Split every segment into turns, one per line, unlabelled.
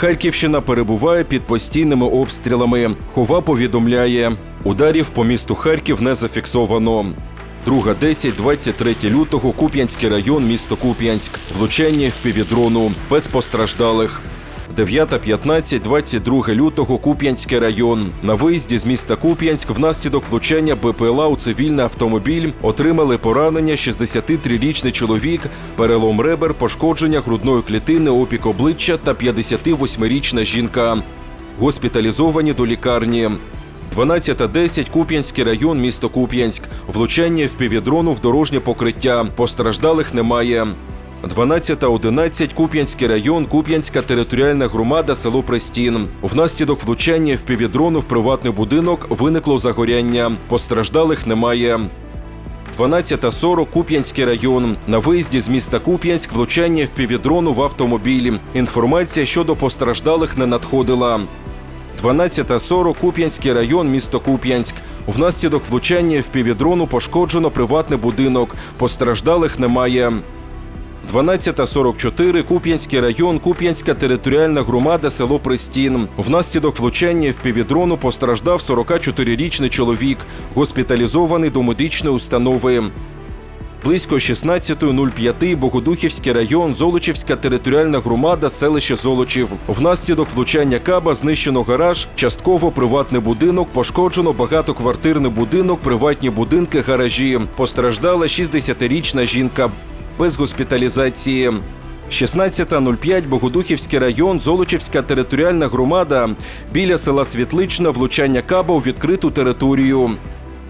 Харківщина перебуває під постійними обстрілами. Хова повідомляє, ударів по місту Харків не зафіксовано. Друга 10, 23 лютого, Куп'янський район, місто Куп'янськ. Влучання в півідрону без постраждалих. 9.15, 22 лютого, Куп'янський район. На виїзді з міста Куп'янськ внаслідок влучання БПЛА у цивільний автомобіль отримали поранення 63-річний чоловік, перелом ребер, пошкодження грудної клітини, опік обличчя та 58-річна жінка. Госпіталізовані до лікарні. 12.10 Куп'янський район, місто Куп'янськ. Влучання в півдрону в дорожнє покриття. Постраждалих немає. 12.11 Куп'янський район, Куп'янська територіальна громада, село Престін. Внаслідок влучання в півдрону в приватний будинок виникло загоряння. Постраждалих немає. 12.40 Куп'янський район. На виїзді з міста Куп'янськ влучання в півдрону в автомобілі. Інформація щодо постраждалих не надходила. 12.40 Куп'янський район, місто Куп'янськ. Внаслідок влучання в півдрону пошкоджено приватний будинок. Постраждалих немає. 12.44 Куп'янський район, Куп'янська територіальна громада, село Пристін. Внаслідок влучання в півдрону постраждав 44-річний чоловік, госпіталізований до медичної установи. Близько 16.05 Богодухівський район, Золочівська територіальна громада, селище Золочів. Внаслідок влучання каба знищено гараж, частково приватний будинок, пошкоджено багатоквартирний будинок, приватні будинки, гаражі. Постраждала 60-річна жінка без госпіталізації. 16.05 Богодухівський район, Золочівська територіальна громада. Біля села Світлична влучання каба у відкриту територію.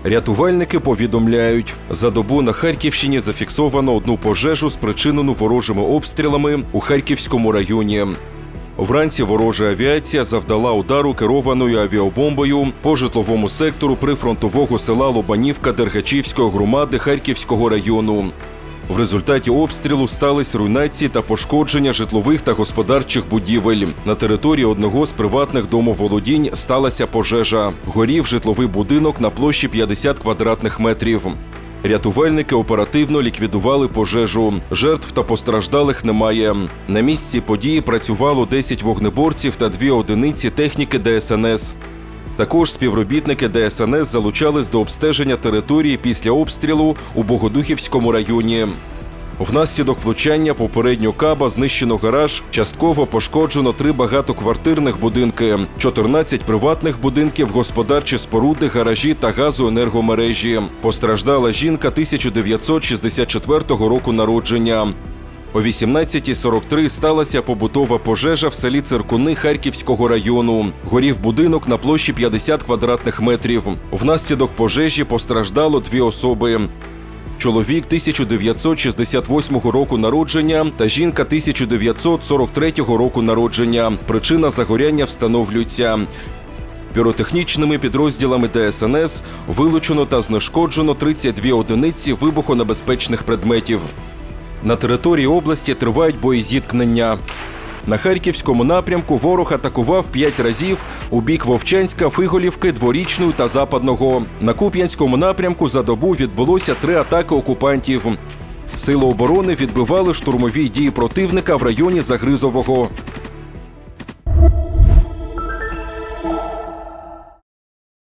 Рятувальники повідомляють, за добу на Харківщині зафіксовано одну пожежу, спричинену ворожими обстрілами у Харківському районі. Вранці ворожа авіація завдала удару керованою авіабомбою по житловому сектору прифронтового села Лобанівка Дергачівської громади Харківського району. В результаті обстрілу стались руйнації та пошкодження житлових та господарчих будівель. На території одного з приватних домоволодінь сталася пожежа. Горів житловий будинок на площі 50 квадратних метрів. Рятувальники оперативно ліквідували пожежу. Жертв та постраждалих немає. На місці події працювало 10 вогнеборців та дві одиниці техніки ДСНС. Також співробітники ДСНС залучались до обстеження території після обстрілу у Богодухівському районі. Внаслідок влучання попередньо каба знищено гараж, частково пошкоджено три багатоквартирних будинки, 14 приватних будинків, господарчі споруди, гаражі та газоенергомережі. Постраждала жінка 1964 року народження. О 18.43 сталася побутова пожежа в селі Циркуни Харківського району. Горів будинок на площі 50 квадратних метрів. Внаслідок пожежі постраждало дві особи. Чоловік 1968 року народження та жінка 1943 року народження. Причина загоряння встановлюється. Піротехнічними підрозділами ДСНС вилучено та знешкоджено 32 одиниці вибухонебезпечних предметів. На території області тривають бої зіткнення. На харківському напрямку ворог атакував п'ять разів у бік Вовчанська, Фиголівки, Дворічної та Западного. На Куп'янському напрямку за добу відбулося три атаки окупантів. Сили оборони відбивали штурмові дії противника в районі Загризового.